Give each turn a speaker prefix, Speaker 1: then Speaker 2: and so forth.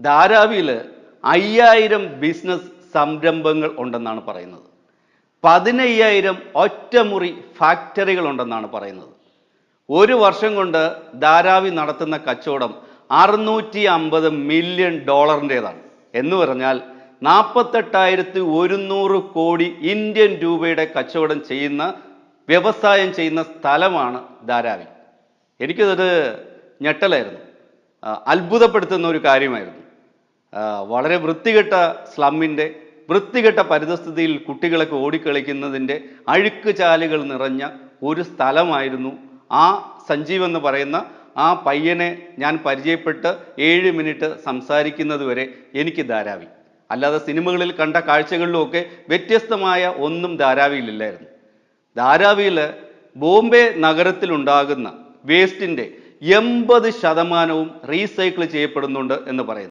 Speaker 1: ധാരാവിയിൽ അയ്യായിരം ബിസിനസ് സംരംഭങ്ങൾ ഉണ്ടെന്നാണ് പറയുന്നത്. പതിനയ്യായിരം ഒറ്റമുറി ഫാക്ടറികൾ ഉണ്ടെന്നാണ് പറയുന്നത്. ഒരു വർഷം കൊണ്ട് ധാരാവി നടത്തുന്ന കച്ചവടം അറുന്നൂറ്റി അമ്പത് മില്യൺ ഡോളറിന്റെതാണ്. എന്ന് പറഞ്ഞാൽ നാൽപ്പത്തെട്ടായിരത്തി ഒരുന്നൂറ് കോടി ഇന്ത്യൻ രൂപയുടെ കച്ചവടം ചെയ്യുന്ന വ്യവസായം ചെയ്യുന്ന സ്ഥലമാണ് ധാരാവി. എനിക്കതൊരു ഞെട്ടലായിരുന്നു. അത്ഭുതപ്പെടുത്തുന്ന ഒരു കാര്യമായിരുന്നു. വളരെ വൃത്തികെട്ട സ്ലമ്മിന്റെ വൃത്തികെട്ട പരിതസ്ഥിതിയിൽ കുട്ടികളൊക്കെ ഓടിക്കളിക്കുന്നതിന്റെ അഴുക്ക് ചാലുകൾ നിറഞ്ഞ ഒരു സ്ഥലമായിരുന്നു ആ സഞ്ജീവ് എന്ന് പറയുന്ന ആ പയ്യനെ ഞാൻ പരിചയപ്പെട്ട് ഏഴ് മിനിറ്റ് സംസാരിക്കുന്നത് വരെ എനിക്ക് ധാരാവി. അല്ലാതെ സിനിമകളിൽ കണ്ട കാഴ്ചകളിലുമൊക്കെ വ്യത്യസ്തമായ ഒന്നും ധാരാവിയിലില്ലായിരുന്നു. ധാരാവിയിൽ ബോംബെ നഗരത്തിലുണ്ടാകുന്ന വേസ്റ്റിന്റെ എൺപത് ശതമാനവും റീസൈക്കിൾ ചെയ്യപ്പെടുന്നുണ്ട് എന്ന് പറയുന്നു.